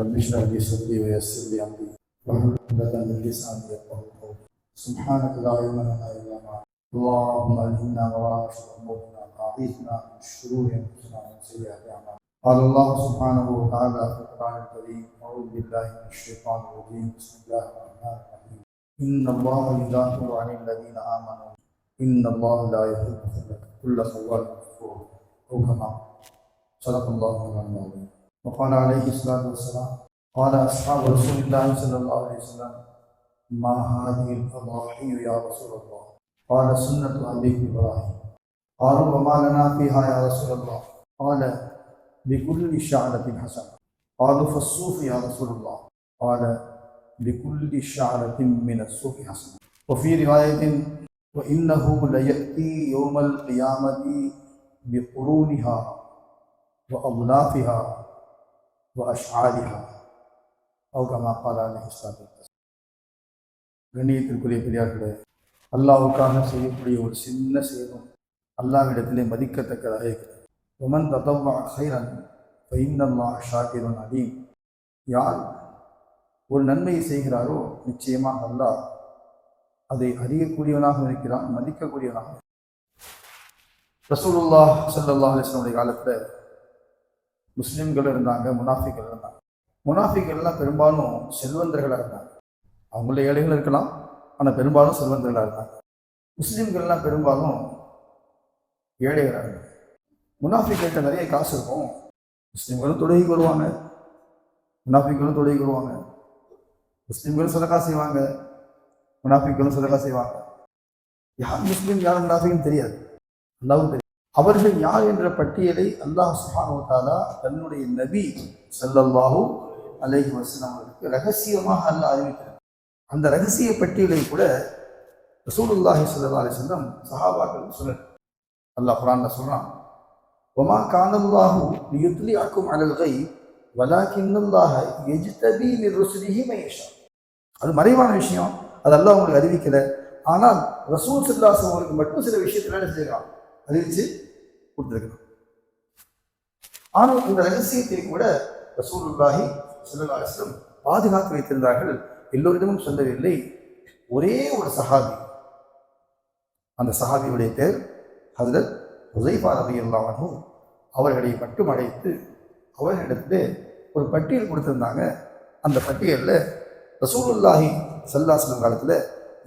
رب اشرح لي صدري ويسر لي امري واحلل عقدة من لساني يفقهوا قولي سبحانك لا علم لنا الا ما. اللهم الهمنا وراء امورنا واعيذنا من شرور انفسنا ومن سيئات اعمالنا قال الله سبحانه وتعالى في القران الكريم اعوذ بالله من الشيطان الرجيم بسم الله الرحمن الرحيم ان الله يدافع عن الذين امنوا ان الله لا يحب كل خوان كفور أو كما صدق الله العظيم وقال عليه الصلاه والسلام، قال اصحاب رسول الله صلى الله عليه وسلم، ما هذه الاضاحي يا رسول الله؟ قال سنه ابيك ابراهيم قالوا وما لنا فيها يا رسول الله؟ قال، بكل شعرة حسنة. قالوا فالصوف يا رسول الله. قال، بكل شعرة من الصوف حسنة. وفي رواية، وإنه ليأتي يوم القيامة بقرونها وأضلافها وأشعارها أو كما قال عليه الصلاة والسلام கண்ணியத்திற்குரிய பெரியார்களே அல்லாவுக்காக செய்யக்கூடிய ஒரு சின்ன செயலும் அல்லாவிடத்திலே மதிக்கத்தக்கதாக இருக்கிறது உமன் ததவ்வா ஹைரன் பைன்னல்லா ஷாக்கிரன் அலீம் யார் ஒரு நன்மையை செய்கிறாரோ நிச்சயமாக அல்லாஹ் அதை அறியக்கூடியவனாக இருக்கிறான் மதிக்கக்கூடியவனாக ரசூலுல்லா சல்லல்லாஹ் அலிஸ்லமுடைய காலத்தில் முஸ்லீம்கள் இருந்தாங்க முனாஃபிகள் இருந்தாங்க. முனாஃபிகள்லாம் பெரும்பாலும் செல்வந்தர்களாக இருந்தாங்க. அவங்கள ஏழைகள் இருக்கலாம் ஆனால் பெரும்பாலும் செல்வந்தர்களாக இருந்தாங்க. முஸ்லீம்கள்லாம் பெரும்பாலும் ஏழைகளாக இருந்தாங்க. முனாஃபிக்கிட்ட நிறைய காசு இருக்கும். முஸ்லீம்களும் தொழுகைக்கு வருவாங்க. முனாஃபிகளும் தொழுகைக்கு வருவாங்க. முஸ்லீம்களும் சதக்கா செய்வாங்க. முனாஃபிகளும் சதக்கா செய்வாங்க. யார் முஸ்லீம் யார் முனாஃபிக்னு தெரியாது. எல்லாவும் தெரியும் அவர்கள் யார் என்ற பட்டியலை அல்லாஹ் சுஹானுவத்தாலா தன்னுடைய நபி செல்லல்லாஹூ அலஹி வசலாம் அவர்களுக்கு ரகசியமாக அல்ல அறிவித்தார் அந்த ரகசிய பட்டியலை கூட ரசூலுல்லாஹி சல்லா அலி சொல்லம் சஹாபாக்கள் சொல்லணும் அல்லாஹ் குரான்ல சொல்கிறான் ஒமா கானல்லாஹூ யுத்லி ஆக்கும் அழல்கை வலாக்கின்னல்லாக எஜித்தபி நிருசுலிஹி மகேஷா அது மறைவான விஷயம் அது அல்லாஹ் உங்களுக்கு அறிவிக்கலை. ஆனால் ரசூல் சில்லாஸ் அவருக்கு மட்டும் சில விஷயத்தில் என்ன செய்கிறான். அறிவிச்சு கொடுத்திருக்கிறோம் ஆனால் இந்த ரகசியத்தை கூட ரசூலுல்லாஹி சல்லாஸ்லம் பாதுகாத்து வைத்திருந்தார்கள். எல்லோரிடமும் சொல்லவில்லை ஒரே ஒரு சஹாபி. அந்த சஹாபியுடைய பேர் ஹசரத் உசைபா ரவி அல்லாவும் அவர்களை மட்டும் அழைத்து அவர்களிடத்தில் ஒரு பட்டியல் கொடுத்துருந்தாங்க. அந்த பட்டியலில் ரசூலுல்லாஹி சல்லாஸ்லம் காலத்தில்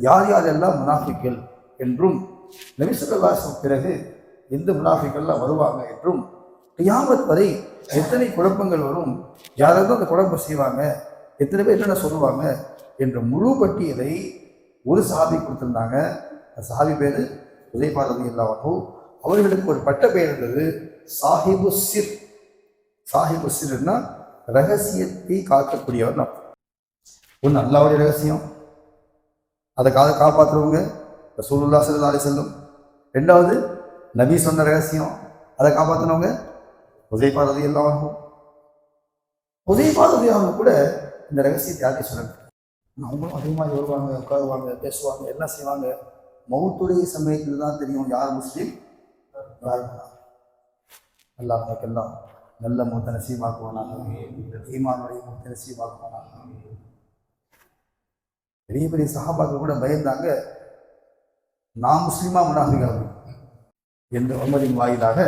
யார் யாரெல்லாம் முனாஃபிக்கள் என்றும் நபிசல்லாஸ்லம் பிறகு எந்த முனாஃபிகள்லாம் வருவாங்க என்றும் கியாமத் வரை எத்தனை குழப்பங்கள் வரும் யாராவது அந்த குழப்பம் செய்வாங்க எத்தனை பேர் என்னென்ன சொல்லுவாங்க என்ற முழு பட்டியலை ஒரு சாபி கொடுத்துருந்தாங்க. அந்த சாபி பேர் உதயபாரதி ரவி அவர்களுக்கு ஒரு பட்ட பெயர் இருந்தது சாஹிபு சிர். சாஹிபு சிர்னா ரகசியத்தை காக்கக்கூடியவர் அர்த்தம் ஒன்று அல்லாவுடைய ரகசியம். அதை கா காப்பாற்றுறவங்க ரசூலுல்லா சல்லா அலி செல்லும் ரெண்டாவது நபி சொன்ன ரகசியம். அதை காப்பாற்றினவங்க உதயபா ரதி எல்லாவும் உதயபா ரதி அவங்க கூட இந்த ரகசியத்தை யார்கிட்ட சொல்லணும் அவங்களும் அதிகமாக வருவாங்க உட்காருவாங்க பேசுவாங்க எல்லாம் செய்வாங்க? மௌத்துடைய சமயத்தில் தான் தெரியும் யார் முஸ்லீம் அல்லாஹ் நமக்கெல்லாம் நல்ல மூத்த நசீமாக்குவானாக ஈமானுடைய மூத்த நசீமாக்குவானாக பெரிய பெரிய சஹாபாக்கள் கூட பயந்தாங்க நான் முஸ்லீமா முனாஃபிகள் என்ற உண்மையின் வாயிலாக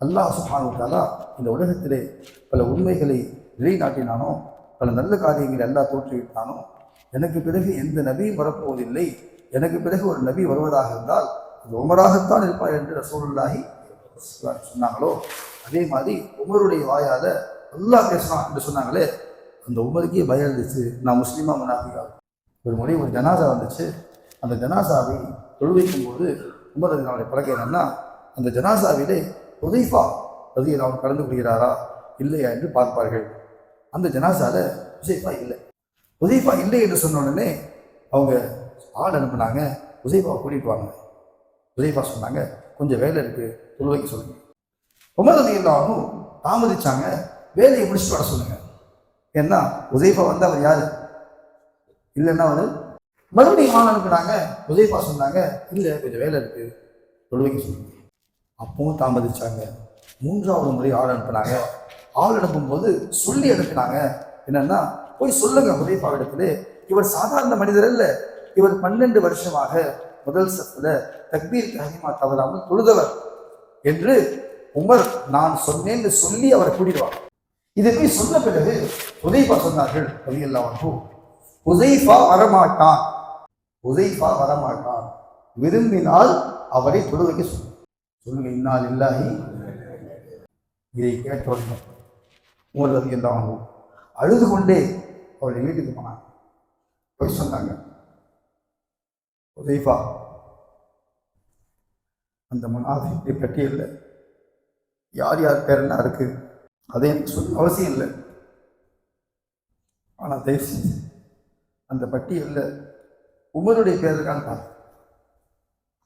அல்லாஹ் சுஹானுத்தாலா இந்த உலகத்திலே பல உண்மைகளை நிலைநாட்டினானோ பல நல்ல காரியங்களை எல்லாம் தோற்றுவிட்டானோ எனக்கு பிறகு எந்த நபியும் வரப்போவதில்லை. எனக்கு பிறகு ஒரு நபி வருவதாக இருந்தால் அது உமராகத்தான் இருப்பார் என்று ரசூலுல்லாஹி சொன்னாங்களோ? அதே மாதிரி உமருடைய வாயால் அல்லாஹ் பேசலாம் என்று சொன்னாங்களே அந்த உமருக்கே பயம் இருந்துச்சு. நான் முஸ்லீமாக மனாபிகா ஒரு முறை ஒரு ஜனாசா வந்துச்சு. அந்த ஜனாசாவை தொழுவிக்கும் போது உமர் அதனுடைய பழக்கம் என்னன்னா அந்த ஜனாசாவிலே உதைஃபா ரதியில் அவர் கலந்து கொள்கிறாரா இல்லையா என்று பார்ப்பார்கள். அந்த ஜனாசாவில் உசைஃபா இல்லை. உசைஃபா இல்லை என்று சொன்ன உடனே அவங்க ஆள் அனுப்புனாங்க. உசைஃபாவை கூட்டிகிட்டு வாங்க. உதைஃபா சொன்னாங்க கொஞ்சம் வேலை இருக்குது தொழுவைக்கு சொல்லுங்க. உமர் ரதி தாமதிச்சாங்க. வேலையை முடிச்சுட்டு வர சொல்லுங்கள் ஏன்னா உதைஃபா வந்து அவர் யார்? இல்லைன்னா அவர் மறுபடியும் ஆள் அனுப்புனாங்க உதயபா சொன்னாங்க இல்லை கொஞ்சம் வேலை இருக்கு. தொழுவைக்கு சொல்லுங்க அப்பவும் தாமதிச்சாங்க. மூன்றாவது முறை ஆள் அனுப்புனாங்க. ஆள் அனுப்பும்போது சொல்லி அனுப்பினாங்க. என்னன்னா போய் சொல்லுங்க ஹுதைஃபாவிடத்திலே இவர் சாதாரண மனிதர் அல்ல. இவர் பன்னெண்டு வருஷமாக முதல் சத்துல தக்பீர் கஹிமா தவறாமல் தொழுதவர் என்று உமர் நான் சொன்னேன்னு சொல்லி அவரை கூட்டிடுவார். இதை போய் சொன்ன பிறகு உதைஃபா சொன்னார்கள் ரலியல்லாஹு உதைஃபா வரமாட்டான். உதைஃபா வரமாட்டான். விரும்பினால் அவரை தொழுவைக்க சொல்லு சொல்லுங்க இன்னால் இல்லாஹி. இதை கேட்டோம் எந்த ரலியல்லாஹு அழுது கொண்டே அவருடைய வீட்டுக்கு போனாங்க போய் சொன்னாங்க உதைஃபா அந்த முனாஃபிக்கு பட்டியலில் யார் யார் பேர் இருக்கு? இருக்குது அதே சொல்ல அவசியம் இல்லை. ஆனால் தயவு அந்த பட்டியலில் உமருடைய பேர் இருக்கான்னு பாரு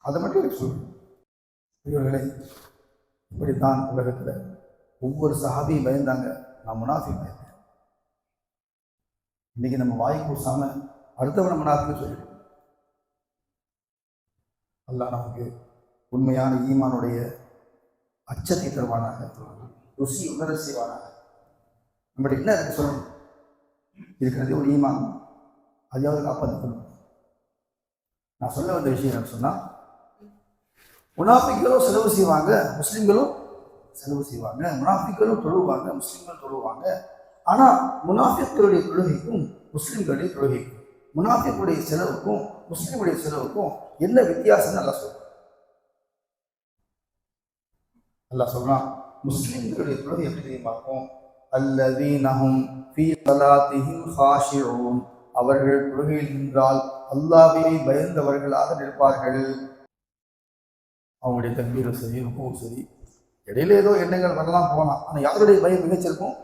அதை மட்டும் எனக்கு சொல்லு. இவர்களே இப்படித்தான் உலகத்தில் ஒவ்வொரு சஹாபியும் பயந்தாங்க. நான் முனாஃபி பயந்தேன். இன்னைக்கு நம்ம வாய் கூசாம அடுத்தவன முனாஃபின்னு சொல்லிடுவோம் அல்லா நமக்கு உண்மையான ஈமானுடைய அச்சத்தை தருவானாக. ருசி உணர செய்வானாக. நம்மகிட்ட என்ன இருக்கு சொல்லணும் இருக்கிறதே ஒரு ஈமான். அதையாவது காப்பாற்றணும் நான் சொல்ல வந்த விஷயம் என்ன சொன்னால் முனாஃபிக்களும் செலவு செய்வாங்க முஸ்லீம்களும் செலவு செய்வாங்க முனாஃபிக்களும் தொழுவாங்க முஸ்லீம்கள் தொழுவாங்க. ஆனால் முனாஃபிக்களுடைய தொழுகைக்கும் முஸ்லீம்களுடைய தொழுகைக்கும் முனாஃபிக்குடைய செலவுக்கும் முஸ்லீமுடைய செலவுக்கும் என்ன வித்தியாசம் நல்லா சொல்றேன். நல்லா சொல்றான் முஸ்லீம்களுடைய தொழுகை எப்படி தெரியுமாக்கும் அல்லதீனஹும் ஃபீ ஸலாத்திஹிம் ஹாஷிஊன். அவர்கள் தொழுகையில் நின்றால் அல்லாவே பயந்தவர்களாக நிற்பார்கள். அவங்களுடைய தக்பீரும் சரி ருக்கும் சரி. இடையில ஏதோ எண்ணங்கள் வரலாம் போகலாம் ஆனால் யாருடைய பயம் மிகச்சிருக்கும்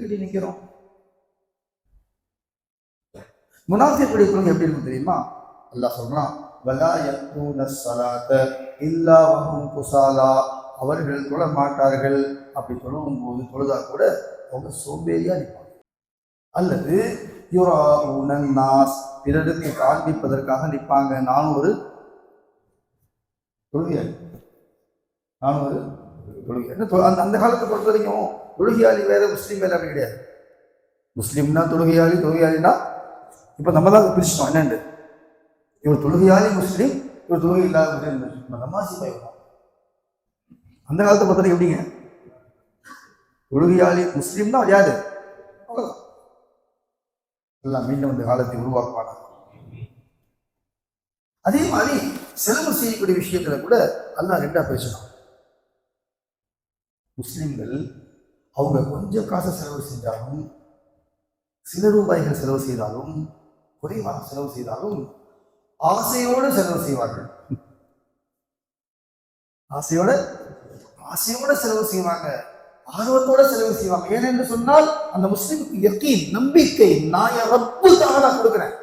கட்டி நிற்கிறோம் முனாஃபிக்குடைய குழந்தை எப்படி இருக்கும் தெரியுமா? அல்லாஹ் சொல்றான் வலா யக்தூன ஸலாத இல்லா வஹும் குசாலா. அவர்கள் தொழ மாட்டார்கள் அப்படி தொழுவும் போது தொழுதா கூட அவங்க சோம்பேறியா நிற்பாங்க. அல்லது யுராஊன நாஸ் பிறருக்கு காண்பிப்பதற்காக நிற்பாங்க. நான் ஒரு தொழுகையாளி. நான் ஒரு தொழுகை என்ன தொ- அந்த அந்த காலத்தை பொறுத்த வரைக்கும் தொழுகியாளி வேற முஸ்லீம் வேலை அப்படி கிடையாது. முஸ்லீம்னா தொழுகையாளி தொழுகையாளினா இப்போ நம்ம தான் பிரிச்சிட்டோம். என்னண்டு? இவர் தொழுகையாளி முஸ்லீம் இவர் தொழுகை இல்லாத முஸ்லீம் நம்ம நமாசி பயப்படும் அந்த காலத்தை பொறுத்தவரைக்கும் எப்படிங்க? தொழுகையாளி முஸ்லீம் தான் யாரு அவ்வளோதான் எல்லாம் மீண்டும் இந்த காலத்தை உருவாக்குவாங்க அதே மாதிரி செலவு செய்யக்கூடிய விஷயத்துல கூட அல்லா ரெண்டா பேசணும். முஸ்லிம்கள் அவங்க கொஞ்சம் காசை செலவு செஞ்சாலும் சில ரூபாய்கள் செலவு செய்தாலும் குறைவாக செலவு செய்தாலும் ஆசையோடு செலவு செய்வார்கள். ஆசையோட ஆசையோட செலவு செய்வாங்க. ஆர்வத்தோட செலவு செய்வாங்க. ஏனென்று சொன்னால் அந்த முஸ்லிமுக்கு யக்கீன் நம்பிக்கை நான் ரப்புக்காக நான் கொடுக்குறேன்.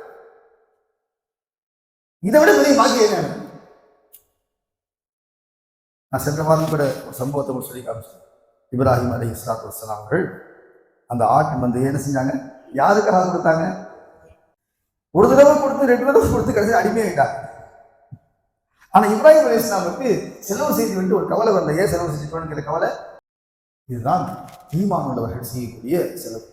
இதை விட பெரிய பாக்கியம் என்ன? நான் சென்ற வாரம் கூட ஒரு சம்பவத்தை உங்களுக்கு சொல்லி காமிச்சேன். இப்ராஹிம் அலி இஸ்லாத்து வசலாம் அவர்கள் அந்த ஆட்டு வந்து என்ன செஞ்சாங்க? யாருக்காக கொடுத்தாங்க? ஒரு தடவை கொடுத்து ரெண்டு தடவை கொடுத்து கடைசி அடிமையாயிட்டாங்க. ஆனா இப்ராஹிம் அலி இஸ்லாமுக்கு செலவு செய்து விட்டு ஒரு கவலை வரல ஏன் செலவு செஞ்சுட்டோங்கிற கவலை இதுதான் ஈமான் உள்ளவர்கள் செய்யக்கூடிய செலவு.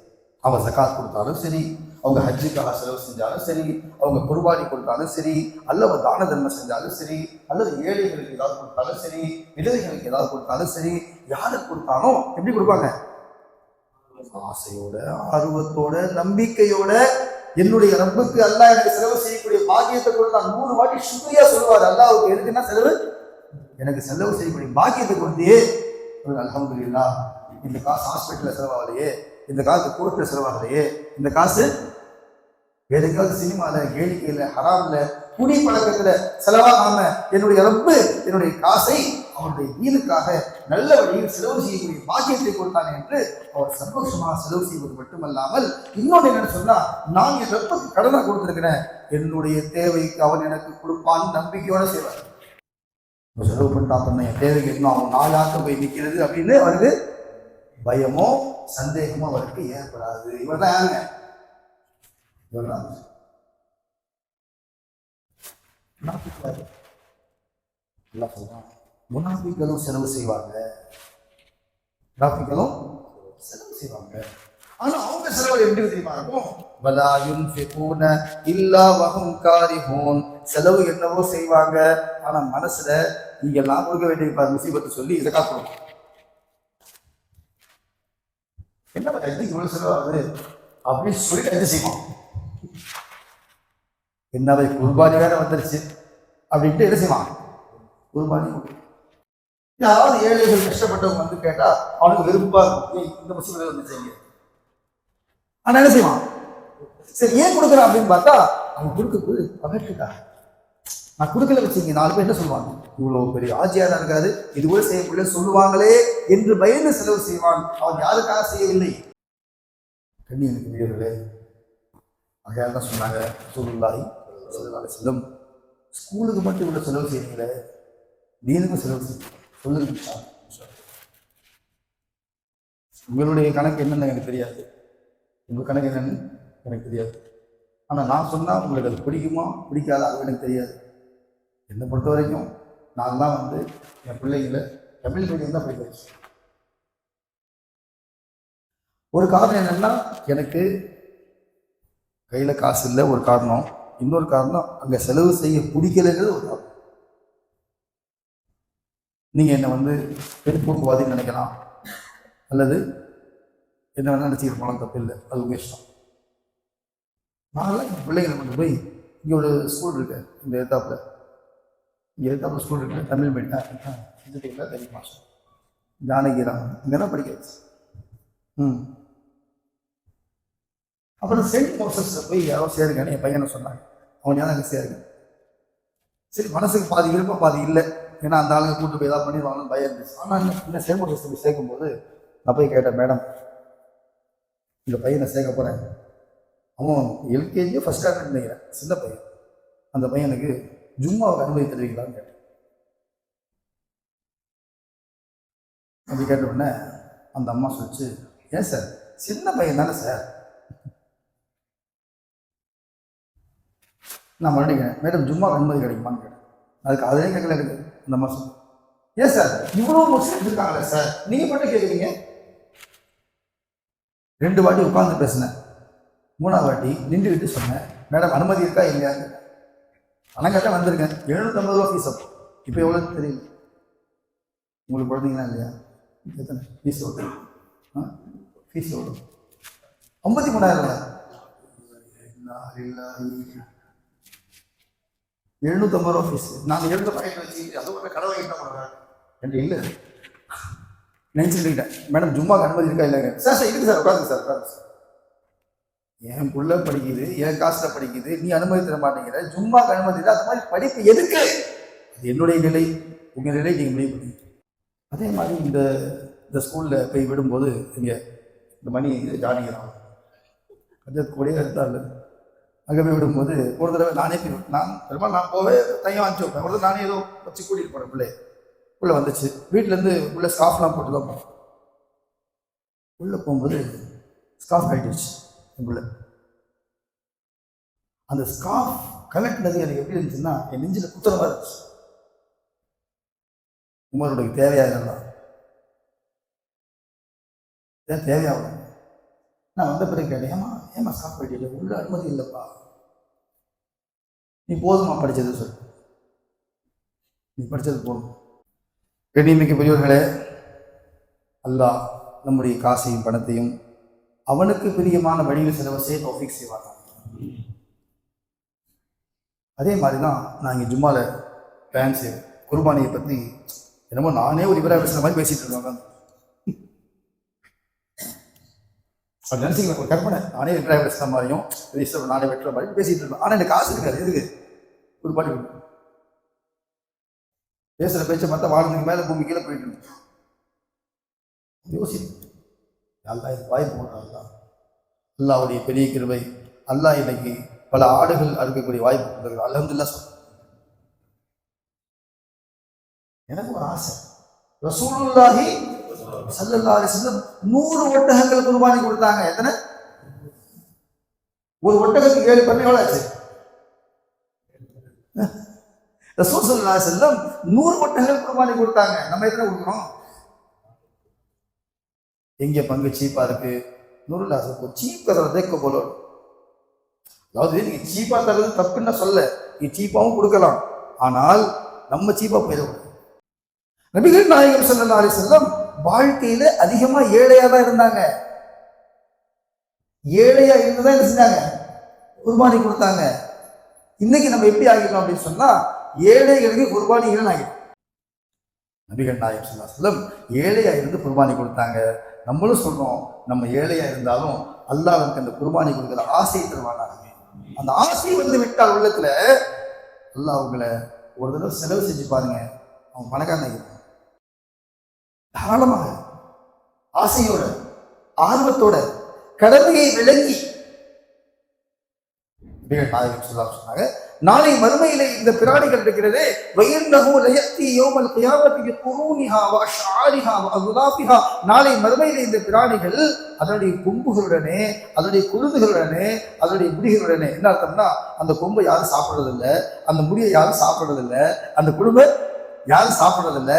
அவங்க ஜகாத் கொடுத்தாலும் சரி அவங்க ஹஜ்ஜுக்காக செலவு செஞ்சாலும் சரி அவங்க குருபானி கொடுத்தாலும் சரி அல்லது தான தர்மம் செஞ்சாலும் சரி அல்லது ஏழைகளுக்கு ஏதாவது கொடுத்தாலும் சரி விதவைகளுக்கு ஏதாவது கொடுத்தாலும் சரி யாருக்கு கொடுத்தாலும் எப்படி கொடுப்பாங்க? ஆசையோட ஆர்வத்தோட நம்பிக்கையோட என்னுடைய ரப்புக்கு அல்லாஹ் எனக்கு செலவு செய்யக்கூடிய பாக்கியத்தை கொடுத்தா நூறு வாட்டி சுக்ரியா சொல்லுவார். அல்லாஹ்வுக்கு எதுக்குன்னா செலவு? எனக்கு செலவு செய்யக்கூடிய பாக்கியத்தை அலமது இல்லா இந்த காசு ஹாஸ்பிட்டலில் செலவாகலையே இந்த காசு கோர்ட்டில் செலவாகலையே இந்த காசு வேற எங்காவது சினிமாவில் கேளிக்கையில் ஹராமில் குடி பழக்கத்தில் செலவாகாம என்னுடைய ரப்பு என்னுடைய காசை அவருடைய வீணுக்காக நல்ல வழியில் செலவு செய்யக்கூடிய பாக்கியத்தை கொடுத்தானே என்று அவர் சந்தோஷமாக செலவு செய்வது மட்டுமல்லாமல் இன்னொன்று என்னன்னு சொன்னா நான் என் ரப்புக்கு கடனை கொடுத்துருக்கிறேன். என்னுடைய தேவைக்கு அவன் எனக்கு கொடுப்பான்னு நம்பிக்கையோட செய்வார். செலவு பண்ணிட்டா பண்ண என் தேவைக்கு இன்னும் அவன் நாளாக்க போய் நிற்கிறது அப்படின்னு அவருக்கு பயமோ சந்தேகமோ அவருக்கு ஏற்படாது. இவர் தான் யாருங்க இவர் தான் முனாஃபிக்களும் செலவு செய்வாங்க. முனாஃபிக்களும் செலவு செய்வாங்க. ஆனா அவங்க செலவு எப்படி தெரியுமா இருக்கும்? வலா யுன்ஃபிகூன இல்லா வஹும் காரிஹூன். செலவு என்னவோ செய்வாங்க. ஆனா மனசுல நீங்க எல்லாம் கொடுக்க வேண்டிய முசீபத்தை சொல்லி இதை காக்கணும் என்ன எதுக்கு இவ்வளவு செலவாகுது? அப்படின்னு சொல்லி கைது செய்வோம் என்னவை குர்பானி வேற வந்துருச்சு. அப்படின்ட்டு என்ன செய்வான்? குர்பானி யாராவது ஏழைகள் கஷ்டப்பட்டவங்க வந்து கேட்டா அவனுக்கு விருப்பம் இந்த முஸ்லிம் வந்து செய்யுங்க. ஆனா என்ன செய்வான்? சரி ஏன் கொடுக்குறான் அப்படின்னு பார்த்தா அவன் கொடுக்குறது பகட்டுக்கா நான் கொடுக்கல வச்சுங்க நாலு பேர் என்ன சொல்லுவாங்க? இவ்வளவு பெரிய ஆஜியாரா இருக்காது இது கூட செய்யக்கூடிய சொல்லுவாங்களே என்று பயந்து செலவு செய்வான். அவன் யாருக்காக செய்யவில்லை? கண்ணி எனக்கு வீரர்களே அகையால் தான் சொன்னாங்க சூழ்நிலை சொல்லுவாங்க செல்லும் ஸ்கூலுக்கு மட்டும் இவ்வளோ செலவு செய்யறீங்களே நீனுக்கும் செலவு செய்ய சொல்லுங்க உங்களுடைய கணக்கு என்னென்னு எனக்கு தெரியாது. உங்கள் கணக்கு என்னன்னு எனக்கு தெரியாது. ஆனால் நான் சொன்னால் உங்களுக்கு அது பிடிக்குமா பிடிக்காதா அது எனக்கு தெரியாது. என்னை பொறுத்த வரைக்கும் நான் தான் வந்து என் பிள்ளைங்களை தமிழ் மீடியம் தான் படிக்க ஒரு காரணம் என்னன்னா எனக்கு கையில் காசு இல்லை ஒரு காரணம். இன்னொரு காரணம் அங்கே செலவு செய்ய பிடிக்கலைங்கிறது ஒரு காரணம். நீங்கள் என்னை வந்து பெருப்போக்குவாதின்னு நினைக்கலாம். அல்லது என்ன வேணால் நினச்சிக்கிட்டு போகலாம் தப்பு இல்லை. அது உங்கள் இஷ்டம் நான்லாம் என் பிள்ளைங்களை கொண்டு போய் இங்கே ஒரு ஸ்கூல் இருக்கு இந்த எழுத்தாப்பில் இங்கே ஏத்தாப்பில் ஸ்கூல் இருக்கு தமிழ் மீடியம் தமிழ் மாஸ்டர் ஜானகிராம் இங்கே தான் ம். அப்புறம் செயின்ட் மோசஸில் போய் யாரோ சேருங்கன்னு என் பையனை சொன்னாங்க. அவன் ஞானம் அங்கே சேருங்க. சரி மனசுக்கு பாதி விருப்பம் பாதி இல்லை. ஏன்னா அந்த ஆளுங்க கூட்டு போய் ஏதாவது பண்ணிடுவாங்கன்னு பயம் இருந்துச்சு. ஆனால் என்ன என்ன செயின்ட் மோசஸில் போய் சேர்க்கும்போது நான் போய் கேட்டேன் மேடம் இந்த பையனை சேர்க்க போகிறேன் அவன் எல்கேஜியோ ஃபஸ்ட் ஸ்டாண்டர்ட் நினைக்கிறேன். சின்ன பையன். அந்த பையனுக்கு ஜும்மாவுக்கு அனுமதி தருவீங்களான்னு கேட்டேன். அப்படி கேட்ட உடனே அந்த அம்மா சொல்லிச்சு ஏன் சார் சின்ன பையன் தானே சார் நான் மறுபடியும் மேடம் ஜும்மா அனுமதி கிடைக்குமான்னு கேட்டேன். அதுக்கு அதே கேட்கல இருக்குது அந்த அம்மா சொல்லு ஏன் சார் இவ்வளோ முஸ்லிம் இருக்காங்களே சார் நீங்கள் மட்டும் கேட்குறீங்க ரெண்டு வாட்டி உட்காந்து பேசினேன். மூணாவது வாட்டி நின்றுக்கிட்டு சொன்னேன் மேடம் அனுமதி இருக்கா இல்லையா? பணம் கேட்டால் வந்திருக்கேன். எழுநூற்றம்பது ரூபா ஃபீஸ் அப்போ. இப்போ எவ்வளோன்னு தெரியல. உங்களுக்கு குழந்தைங்களா இல்லையா? எத்தனை? ஃபீஸ் எவ்வளோ ஆ? ஃபீஸ் எவ்வளோ ஐம்பத்தி மூணாயிரம் எழுநூற்றம்பது ரூபா ஃபீஸ் நாங்கள் எழுந்த பழைய வச்சு அது ஒரு கடை வாங்கிட்டு ரெண்டு இல்லை. நினச்சிக்கிட்டேன் மேடம் ஜும்மா அனுமதி இருக்கா இல்லைங்க? சார் சார் இருக்கு சார் உட்காந்து சார் உட்காந்து சார். என் புள்ள படிக்குது என் காசில் படிக்குது நீ அனுமதி தர மாட்டேங்கிற. ஜும்மா அனுமதி இல்லை அந்த மாதிரி படிப்பு எதுக்கு? அது என்னுடைய நிலை. உங்கள் நிலை நீங்கள் முடிவு பண்ணி அதே மாதிரி இந்த இந்த ஸ்கூலில் போய் விடும்போது இங்கே இந்த மணி ஜானிக்கிறான் அது கூடயே இருந்தால் அங்கே போய் விடும்போது ஒரு தடவை நானே போய் நான் பெரும்பாலும் நான் போவே தையம் வாங்கிச்சு வைப்பேன் ஒரு தடவை நானே ஏதோ வச்சு கூட்டிகிட்டு போகிறேன் பிள்ளை உள்ளே வந்துச்சு. வீட்டிலேருந்து உள்ளே ஸ்காஃப்லாம் போட்டு தான் போனேன் உள்ளே போகும்போது ஸ்காஃப் கட்டிடுச்சு உள்ள அந்த ஸ்காஃப் கலட்டினது எனக்கு எப்படி இருந்துச்சுன்னா என் நெஞ்சில் குத்துறதா இருந்துச்சு. உமருடைய தேவையாகலாம் ஏன் தேவையாகும் நான் வந்த பிறகு கேட்டேன் ஏமா ஏமா ஸ்காஃப் கட்டிட்டு உள்ள அனுமதி இல்லைப்பா. நீ போதுமா படித்தது சொல்லு. நீ படித்தது போதும் கண்ணியமிக்க பெரியவர்களே அல்லாஹ் நம்முடைய காசையும் பணத்தையும் அவனுக்கு பிரியமான வழியில் செலவு செய்ய தோஃபிக் செய்வாங்க அதே மாதிரி தான் நான் இங்கே ஜும்மாவில் பேன் செய்வோம் குர்பானியை பற்றி என்னமோ நானே ஒரு இவராக பேசுகிற மாதிரி பேசிட்டு இருக்காங்க அது நினச்சிங்க ஒரு கற்பனை. நானே இவராக பேசுகிற மாதிரியும் நானே வெட்டுற மாதிரி பேசிட்டு இருக்கேன் ஆனால் எனக்கு காசு இருக்காது. எதுக்கு? குர்பானி பேசுகிற பேச்சை பார்த்தா வாழ்ந்துக்கு மேலே பூமி கீழே போயிட்டு இருக்கு. யோசி. அல்லாஹ் இது வாய்ப்பு அல்லாஹ் அல்லாவுடைய பெரிய கிருவை அல்லாஹ் இன்னைக்கு பல ஆடுகள் அறுக்கக்கூடிய வாய்ப்பு கொடுக்குறது அலமதுல்லா சொல்ல எனக்கு ஒரு ஆசை. ரசூலுல்லாஹி ஸல்லல்லாஹு அலைஹி நூறு ஒட்டகங்கள் குர்பானி கொடுத்தாங்க. எத்தனை? ஒரு ஒட்டகத்துக்கு ஏழு பண்ணி எவ்வளோ ஆச்சு? ரசூல் ஸல்லல்லாஹு அலைஹி நூறு ஒட்டகங்கள் குர்பானி கொடுத்தாங்க. நம்ம எத்தனை கொடுக்குறோம்? எங்கே பங்கு? சீப்பாக இருக்கு. நூறுல அது சீப் கதறதே போல அதாவது நீங்க சீப்பா தர்றது தப்புன்னு சொல்ல நீ சீப்பாவும் கொடுக்கலாம். ஆனால் நம்ம சீப்பா போயிடக்கூடாது. நபிகள் நாயகம் ஸல்லல்லாஹு அலி செல்லம் வாழ்க்கையில அதிகமா ஏழையா தான் இருந்தாங்க. ஏழையா இருந்துதான் என்ன செஞ்சாங்க? குர்பானி கொடுத்தாங்க. இன்னைக்கு நம்ம எப்படி ஆகிட்டோம் அப்படின்னு சொன்னா ஏழைகளுக்கு குர்பானிகள் இல்லைன்னு நபிகள் நாயக் ஸல்லல்லாஹு சொல்லம் ஏழையாக ஏழையா இருந்து குர்பானி கொடுத்தாங்க. நம்மளும் சொல்கிறோம் நம்ம ஏழையா இருந்தாலும் அல்லாஹ் நமக்கு அந்த குர்பானி கொடுக்குற ஆசையை தருவானாங்க அந்த ஆசை வந்து விட்டால் உள்ளத்துல அல்லாஹ் அவங்கள ஒரு தடவை செலவு செஞ்சு பாருங்க அவன் பணக்காரன் ஆகிடுவான். தாராளமாக ஆசையோட ஆர்வத்தோட கடமையை விளங்கி அப்படின்னு நாயகம் சொன்னாங்க. நாளை மறுமையில் இந்த பிராணிகள் இருக்கிறதே. வயிர்னஹு லயத்தி யோமல் கியாமத்தி குரூனிஹா வா அஷ்ஆரிஹா வா அஸ்லாஃபிஹா நாளை மறுமையில் இந்த பிராணிகள் அதனுடைய கொம்புகளுடனே அதனுடைய குழுதுகளுடனே அதனுடைய முடிகளுடனே என்ன அர்த்தம்னா அந்த கொம்பை யாரும் சாப்பிட்றதில்ல அந்த முடியை யாரும் சாப்பிட்றதில்ல அந்த குடும்பை யாரும் சாப்பிட்றதில்ல.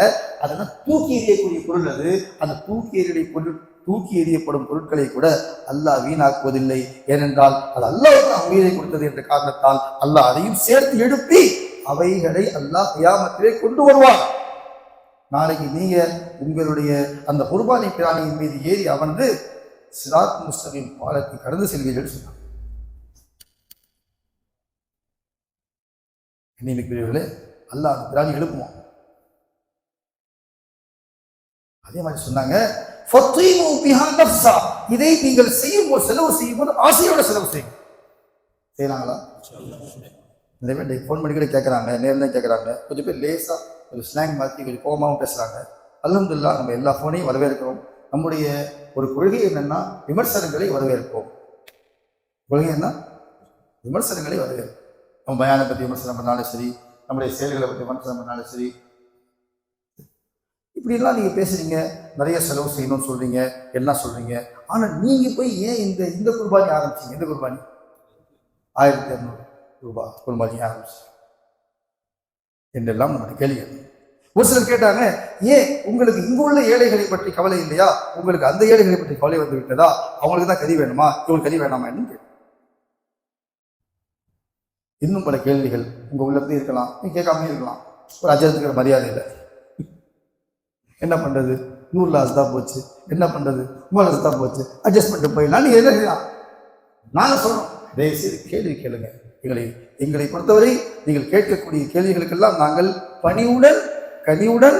அதெல்லாம் தூக்கி எறியக்கூடிய பொருள் அது. அந்த தூக்கி எறிய பொருள் தூக்கி எறியப்படும் பொருட்களை கூட அல்லாஹ் வீணாக்குவதில்லை. ஏனென்றால் அது அல்லாவுக்கு அமைதியை கொடுத்தது என்ற காரணத்தால் அல்லாஹ் அதையும் சேர்த்து எழுப்பி அவைகளை அல்லாஹ் கியாமத்திலே கொண்டு வருவான். நாளைக்கு நீங்க உங்களுடைய அந்த குர்பானி பிராணியின் மீது ஏறி அமர்ந்து சிராத் முஸ்தகின் பாலத்தை கடந்து செல்வீர்கள் சொன்னார் பிரிவுகளே அல்லாஹ் பிராணி எழுப்புவான். அதே மாதிரி சொன்னாங்க இதை நீங்கள் செய்யும் போது செலவு செய்யும் போது ஆசையோட செலவு செய்யும் செய்யலாங்களா நிறைய பேர் ஃபோன் பண்ணி கூட கேட்குறாங்க நேரில் கேட்குறாங்க கொஞ்சம் பேர் லேசாக கொஞ்சம் ஸ்லாங் மாற்றி கொஞ்சம் கோபமாகவும் பேசுகிறாங்க அல்ஹம்துலில்லாஹ் நம்ம எல்லா ஃபோனையும் வரவேற்கிறோம். நம்முடைய ஒரு கொள்கை என்னென்னா விமர்சனங்களை வரவேற்போம். கொள்கை என்ன? விமர்சனங்களை வரவேற்போம். நம்ம பயானை பற்றி விமர்சனம் பண்ணாலும் சரி நம்முடைய செயல்களை பற்றி விமர்சனம் பண்ணாலும் சரி இப்படிலாம் நீங்கள் பேசுகிறீங்க நிறைய செலவு செய்யணும்னு சொல்கிறீங்க எல்லாம் சொல்கிறீங்க ஆனால் நீங்கள் போய் ஏன் இந்த இந்த குர்பானி ஆரம்பிச்சிங்க? இந்த குர்பானி? ஆயிரத்தி இரநூறு ரூபா குர்பானி ஆரம்பிச்சு. என்றெல்லாம் நம்முடைய கேள்விகள் ஒரு சிலர் கேட்டாங்க ஏன் உங்களுக்கு இங்கு உள்ள ஏழைகளை பற்றி கவலை இல்லையா? உங்களுக்கு அந்த ஏழைகளை பற்றி கவலை வந்து விட்டதா? அவங்களுக்கு தான் கதி வேணுமா? இவங்களுக்கு கதி வேணாமா? என்று இன்னும் பல கேள்விகள் உங்கள் உள்ளத்துல இருக்கலாம் நீ கேட்காமலே இருக்கலாம். ஒரு அஜரத்துக்கு மரியாதை இல்லை. என்ன பண்ணுறது நூறு லாஸ் தான் போச்சு. என்ன பண்ணுறது மூணு தான் போச்சு. அட்ஜஸ்ட் பண்ணிட்டு போயிடலாம். நீங்க என்ன செய்யலாம்? நாங்க சொல்றோம். கேள்வி கேளுங்க. எங்களை எங்களை பொறுத்தவரை நீங்கள் கேட்கக்கூடிய கேள்விகளுக்கெல்லாம் நாங்கள் பணிவுடன் கனிவுடன்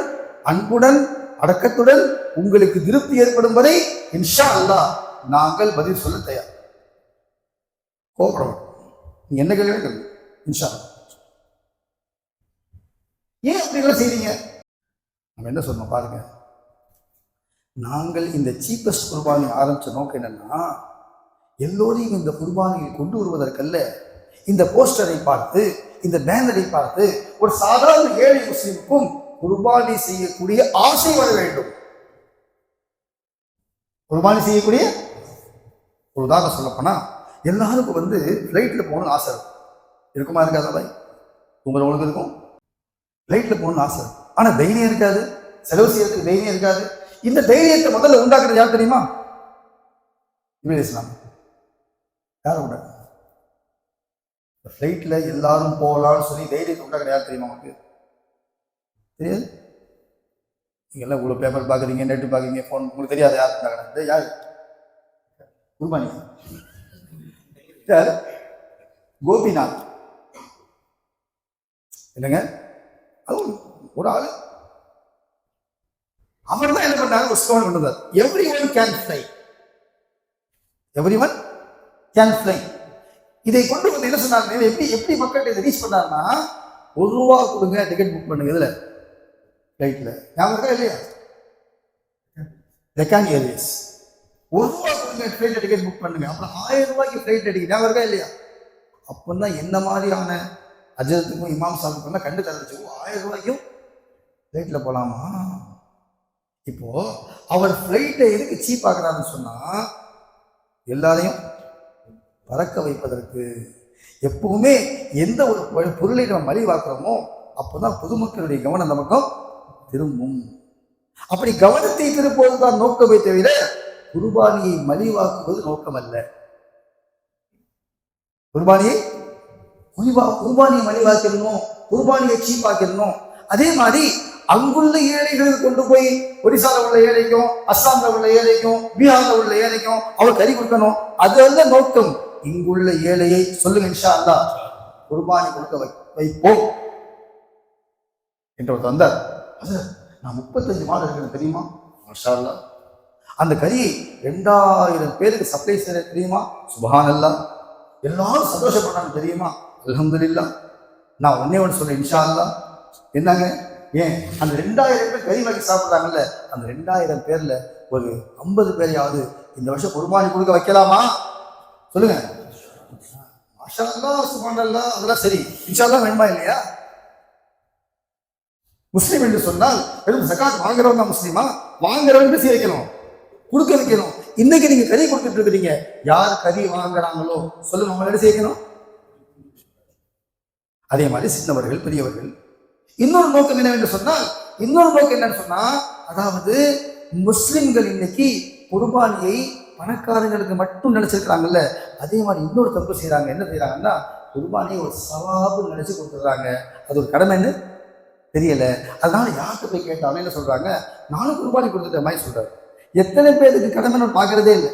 அன்புடன் அடக்கத்துடன் உங்களுக்கு திருப்தி ஏற்படும் வரை இன்ஷா அல்லா நாங்கள் பதில் சொல்ல தயார். கோபுரம் மாட்டோம் என்ன கேள்வி இன்ஷா ஏன் அப்படி செய்றீங்க? நம்ம என்ன சொன்னோம் பாருங்க. நாங்கள் இந்த சீப்பஸ்ட் குர்பானி ஆரம்பித்த நோக்கம் என்னென்னா எல்லோரையும் இந்த குர்பானியை கொண்டு வருவதற்கல்ல. இந்த போஸ்டரை பார்த்து இந்த பேனரை பார்த்து ஒரு சாதாரண ஏழை முஸ்லீமுக்கும் குர்பானி செய்யக்கூடிய ஆசை வர வேண்டும். குர்பானி செய்யக்கூடிய? ஒரு உதாரணம் சொல்லப்போனா எல்லாருக்கும் வந்து ஃப்ளைட்டில் போகணும்னு ஆசை இருக்கும். இருக்குமா இருக்காதா பாய் உங்களுக்கு இருக்கும். ஃப்ளைட்டில் போகணும்னு ஆசை இருக்கும். ஆனால் தைரியம் இருக்காது. செலவு செய்யறதுக்கு தைரியம் இருக்காது. இந்த தைரியத்தை முதல்ல உண்டாக்குறது யார் தெரியுமா? இப்ராஹிம் இஸ்லாம். யார் உண்டாக்கு ஃப்ளைட்டில் எல்லாரும் போகலாம்னு சொல்லி தைரியத்தை உண்டாக்குற யார் தெரியுமா உங்களுக்கு? தெரியாது? நீங்க எல்லாம் இவ்வளோ பேப்பர் பார்க்குறீங்க நெட்டு பார்க்குறீங்க ஃபோன் உங்களுக்கு தெரியாது. யார் உண்டாக்குறாங்க யார்? குர்பானி. யார்? கோபிநாத். இல்லைங்க. அது ஒரு- ஆள் அவர் தான் என்ன பண்ணாங்க ஒரு ஸ்லோகன் கொண்டு வந்தார். Every one can fly every one can fly இதை கொண்டு வந்து என்ன சொன்னாங்க எப்படி எப்படி மக்கள்கிட்ட இதை ரீச் பண்ணாருன்னா ஒரு ரூபா கொடுங்க டிக்கெட் புக் பண்ணுங்க. இதில் ஃப்ளைட்டில் ஞாபகம் இல்லையா? டெக்கான் ஏர்வேஸ் ஒரு ரூபா கொடுங்க ஃப்ளைட்டில் டிக்கெட் புக் பண்ணுங்க. அப்புறம் ஆயிரம் ரூபாய்க்கு ஃப்ளைட் அடிக்க ஞாபகம் இருக்கா இல்லையா? அப்போ தான் என்ன மாதிரியான அஜரத்துக்கும் இமாம் சாஹிப்புக்கும் கண்டு தரச்சு ஆயிரம் ரூபாய்க்கும் ஃப்ளைட்டில் போகலாமா இப்போது அவர் ஃப்ளைட்டை எதுக்கு சீப் ஆக்குறாருன்னு சொன்னால் எல்லாரையும் பறக்க வைப்பதற்கு எப்பவுமே எந்த ஒரு பொ- பொருளை நம்ம மலிவாக்குறோமோ அப்போதான் பொதுமக்களுடைய கவனம் அந்த பக்கம் திரும்பும். அப்படி கவனத்தை திருப்புவது தான் நோக்கமே தவிர குர்பானியை மலிவாக்குவது நோக்கமல்ல. குர்பானியை குர்பா குர்பானியை மலிவாக்கிடணும் குர்பானியை சீப்பாக்கிடணும் அதே மாதிரி அங்குள்ள ஏழைகளுக்கு கொண்டு போய் ஒடிசால உள்ள ஏழைக்கும் அஸ்ஸாம்ல உள்ள ஏழைக்கும் பீகார்ல உள்ள ஏழைக்கும் அவர் கறி கொடுக்கணும். அது நோக்கம் இங்குள்ள ஏழையை சொல்லுங்க இன்ஷா அல்லாஹ் குர்பானி கொடுக்க வை வைப்போம். என்று ஒருத்தர் வந்தார். நான் முப்பத்தஞ்சு மாதம் இருக்கிறேன் தெரியுமா? மாஷா அல்லா அந்த கறியை ரெண்டாயிரம் பேருக்கு சப்ளை செய்ய தெரியுமா? சுபஹான் அல்லா எல்லாரும் சந்தோஷப்படுறாங்க தெரியுமா? அல்ஹம்துலில்லாஹ் நான் ஒன்னே ஒன்று சொல்றேன் இன்ஷா அல்லா என்னங்க? ஏன்? அந்த ரெண்டாயிரம் பேர் கறி வாங்கி சாப்பிட்றாங்கல்ல அந்த ரெண்டாயிரம் பேர்ல ஒரு ஐம்பது பேரையாவது இந்த வருஷம் குர்பானி கொடுக்க வைக்கலாமா? சொல்லுங்க. மாஷா அல்லாஹ் அதெல்லாம் சரி. இன்ஷால்லாம் வேணுமா இல்லையா? முஸ்லீம் என்று சொன்னால் வெறும் ஜகாத் வாங்குறவங்க தான் முஸ்லீமா? வாங்குறவங்க செய்ய வைக்கணும் கொடுக்க வைக்கணும். இன்னைக்கு நீங்க கறி கொடுத்துட்டு இருக்கிறீங்க. யார் கறி வாங்குறாங்களோ சொல்லுங்க அவங்க என்ன செய்யணும் அதே மாதிரி சின்னவர்கள் பெரியவர்கள் இன்னொரு நோக்கம் என்னவென்று சொன்னால் இன்னொரு நோக்கம் என்னன்னு சொன்னால் அதாவது முஸ்லிம்கள் இன்னைக்கு குர்பானியை பணக்காரங்களுக்கு மட்டும் நினைச்சிருக்கிறாங்கல்ல அதே மாதிரி இன்னொரு தப்பு செய்கிறாங்க என்ன செய்கிறாங்கன்னா குர்பானியை ஒரு சவாபு நினைச்சு கொடுத்துட்றாங்க. அது ஒரு கடமைன்னு தெரியலை. அதனால யார்கிட்ட போய் கேட்டாலும் என்ன சொல்கிறாங்க நானும் குர்பானி கொடுத்துட்ட மாதிரி சொல்றாரு. எத்தனை பேருக்கு கடமைன்னு பார்க்கறதே இல்லை.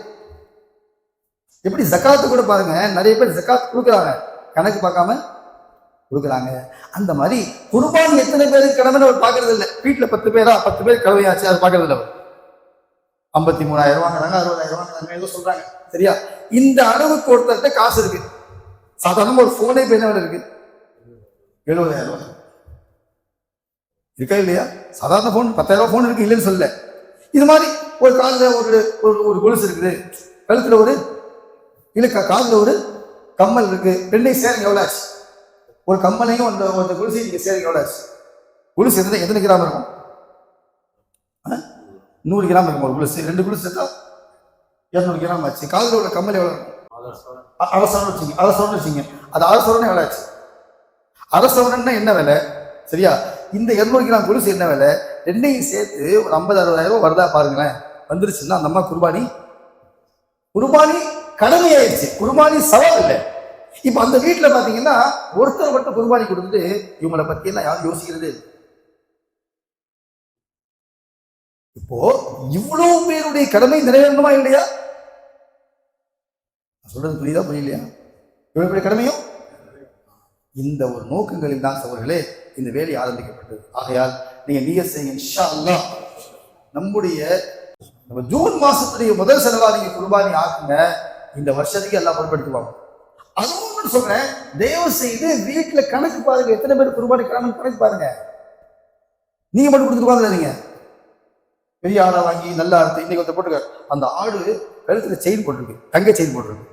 எப்படி ஜக்காத்து கூட பாருங்க நிறைய பேர் ஜக்காத் கொடுக்குறாங்க. கணக்கு பார்க்காம கொடுக்குறாங்க. அந்த மாதிரி குர்பானி எத்தனை பேர் கடமைன்னு அவர் பார்க்கறது இல்லை. வீட்டில் பத்து பேரா பத்து பேர் கடமையாச்சு அது பார்க்கறது இல்லை அவர். ஐம்பத்தி மூணாயிரம் வாங்குறாங்க அறுபதாயிரம் வாங்குறாங்க ஏதோ சொல்றாங்க. சரியா? இந்த அளவுக்கு ஒருத்தர்கிட்ட காசு இருக்கு. சாதாரண ஒரு போனே பேர் என்ன இருக்கு? எழுபதாயிரம் ரூபாய் இருக்கா இல்லையா? சாதாரண ஃபோன் பத்தாயிரம் ரூபாய் ஃபோன் இருக்கு இல்லைன்னு சொல்லல. இது மாதிரி ஒரு காலில் ஒரு ஒரு ஒரு கொலுசு இருக்குது. கழுத்தில் ஒரு இல்லை காலில் ஒரு கம்மல் இருக்கு. ரெண்டையும் சேருங்க எவ்வளோ ஆச்சு? ஒரு கம்மலையும் அந்த அந்த கொலுசையும் நீங்கள் சேருங்க எவ்வளோ ஆச்சு எத்தனை எத்தனை கிராம் இருக்கும்? நூறு கிராம் இருக்கும் ஒரு கொலுசு ரெண்டு கொலுசு சேர்த்தா இரநூறு கிராம் ஆச்சு. காதில் உள்ள கம்மல் எவ்வளோ இருக்கும்? அ- வச்சுங்க. அரை வச்சுங்க. அது அரை எவ்வளோ ஆச்சு? அரை என்ன விலை? சரியா? இந்த இரநூறு கிராம் கொலுசு என்ன விலை? ரெண்டையும் சேர்த்து ஒரு ஐம்பது அறுபதாயிரம் ரூபாய் வருதா பாருங்களேன். வந்துருச்சுன்னா அந்த அம்மா குர்பானி குர்பானி கடமையாயிடுச்சு. குர்பானி சவால் இல்லை. இப்ப அந்த வீட்டில் பாத்தீங்கன்னா ஒருத்தர் மட்டும் குர்பானி கொடுத்துட்டு இவங்களை பத்தி எல்லாம் யாரும் யோசிக்கிறது இப்போ இவ்வளவு பேருடைய கடமை நிறைவேறணுமா இல்லையா? நான் சொல்றது புரியுதா புரியலையா? இவ்வளவு பெரிய கடமையும்? இந்த ஒரு நோக்கங்களில் தான் சகோதரர்களே இந்த வேலை ஆரம்பிக்கப்பட்டது. ஆகையால் நீங்க நீங்க செய்யுங்க நம்முடைய நம்ம ஜூன் மாசத்துடைய முதல் செலவா நீங்க குர்பானி ஆக்குங்க. இந்த வருஷத்துக்கு எல்லாம் பொருட்படுத்துவாங்க அதுவும் சொல்றேன் தயவு செய்து வீட்டில் கணக்கு பாருங்க எத்தனை பேர் குர்பானி கிளம்பி கணக்கு பாருங்க. நீங்க மட்டும் கொடுத்துட்டு நீங்க பெரிய ஆடை வாங்கி நல்ல ஆடு இன்னைக்கு ஒருத்தர் போட்டுருக்காரு. அந்த ஆடு கழுத்துல செயின் போட்டிருக்கு தங்க செயின் போட்டிருக்கு.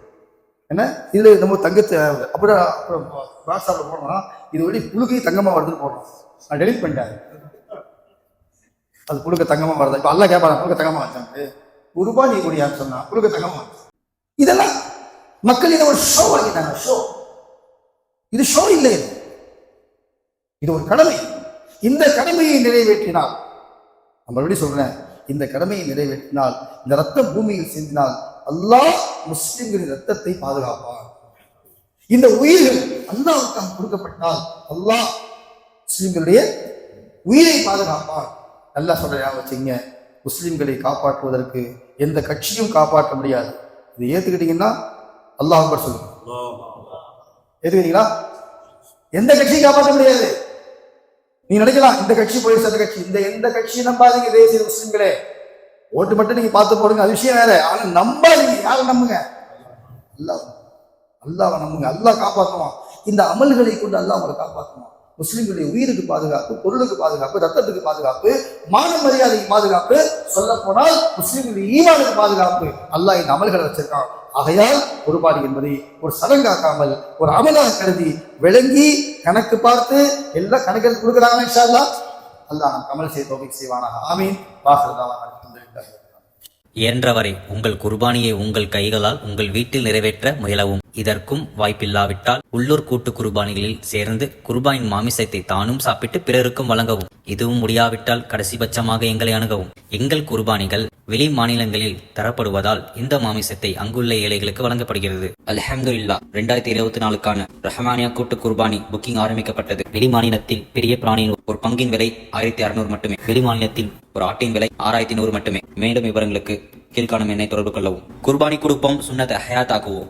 என்ன? இதுல நம்ம தங்கத்தை அப்புறம் அப்புறம் வாட்ஸ்அப்ல போடுறோம் இது வழி புழுகை தங்கமா வருதுன்னு போடுறோம். நான் டெலிட் பண்ணிட்டேன். அது புழுக்க தங்கமா வருது? இப்ப எல்லாம் கேட்பாங்க புழுக்க தங்கமா வச்சாங்க உருபா நீ கூடியான்னு சொன்னா புழுக்க தங்கமா இதெல்லாம் மக்கள் இதை ஒரு ஷோ ஆக்கிட்டாங்க ஷோ இது ஷோ இல்லை. இது ஒரு கடமை. இந்த கடமையை நிறைவேற்றினால் நான் மறுபடியும் சொல்றேன் இந்த கடமையை நிறைவேற்றினால் இந்த ரத்தம் பூமியில் சிந்தினால் அல்லாஹ் முஸ்லிம்களின் ரத்தத்தை பாதுகாப்பான். இந்த உயிர்கள் அல்லாவுக்காக கொடுக்கப்பட்டால் அல்லாஹ் முஸ்லிம்களுடைய உயிரை பாதுகாப்பான். நல்லா சொல்ற வச்சுங்க. முஸ்லிம்களை காப்பாற்றுவதற்கு எந்த கட்சியும் காப்பாற்ற முடியாது. இதை ஏத்துக்கிட்டீங்கன்னா அல்லாஹ் அக்பர் சொல்லுங்க ஏத்துக்கிட்டீங்களா எந்த கட்சியும் காப்பாற்ற முடியாது. நீ நினைக்கலாம் இந்த கட்சி போய் அந்த கட்சி. இந்த எந்த கட்சியும் நம்பாதீங்க தேசிய முஸ்லிம்களே. ஓட்டு மட்டும் நீங்க பார்த்து போடுங்க அது விஷயம் வேற. ஆனா நம்பாதீங்க. யாரை நம்புங்க? அல்லாஹ். அல்லாஹ் நம்புங்க. அல்லாஹ் காப்பாற்றுவான் இந்த அமல்களை கொண்டு அல்லாஹ் அவங்களை காப்பாற்றுவான் முஸ்லிம்களுடைய உயிருக்கு பாதுகாப்பு பொருளுக்கு பாதுகாப்பு ரத்தத்துக்கு பாதுகாப்பு மான மரியாதைக்கு பாதுகாப்பு சொல்ல போனால் முஸ்லிம்களுடைய ஈமானுக்கு பாதுகாப்பு. அல்லாஹ் இந்த அமல்களை வச்சிருக்கான். ஆகையால் ஒருபாடு என்பதை ஒரு சடங்காக்காமல் ஒரு அமலாக கருதி விளங்கி கணக்கு பார்த்து எல்லா கணக்கில் கொடுக்குறாங்க இன்ஷா அல்லாஹ் நம் கமல் செய்ய தோபிக் செய்வானாக. ஆமீன். வாசல் என்றவரை உங்கள் குர்பானியை உங்கள் கைகளால் உங்கள் வீட்டில் நிறைவேற்ற முயலவும். இதற்கும் வாய்ப்பில்லாவிட்டால் உள்ளூர் கூட்டு குர்பானிகளில் சேர்ந்து குர்பானின் மாமிசத்தை தானும் சாப்பிட்டு பிறருக்கும் வழங்கவும். இதுவும் முடியாவிட்டால் கடைசி பட்சமாக எங்களை அணுகவும். எங்கள் குர்பானிகள் வெளி மாநிலங்களில் தரப்படுவதால் இந்த மாமிசத்தை அங்குள்ள ஏழைகளுக்கு வழங்கப்படுகிறது. அல்ஹம்துலில்லா ரெண்டாயிரத்தி இருபத்தி நாலுக்கான ரஹமானியா கூட்டு குர்பானி புக்கிங் ஆரம்பிக்கப்பட்டது. வெளி மாநிலத்தில் பெரிய பிராணியின் ஒரு பங்கின் விலை ஆயிரத்தி அறுநூறு மட்டுமே. வெளி மாநிலத்தில் ஒரு ஆட்டின் விலை ஆறாயிரத்தி நூறு மட்டுமே. மேலும் விவரங்களுக்கு கீழ்காணும் என்னை தொடர்பு கொள்ளவும். குர்பானி குடுப்பம் சுண்ணத்தை ஹயாத் ஆக்குவோம்.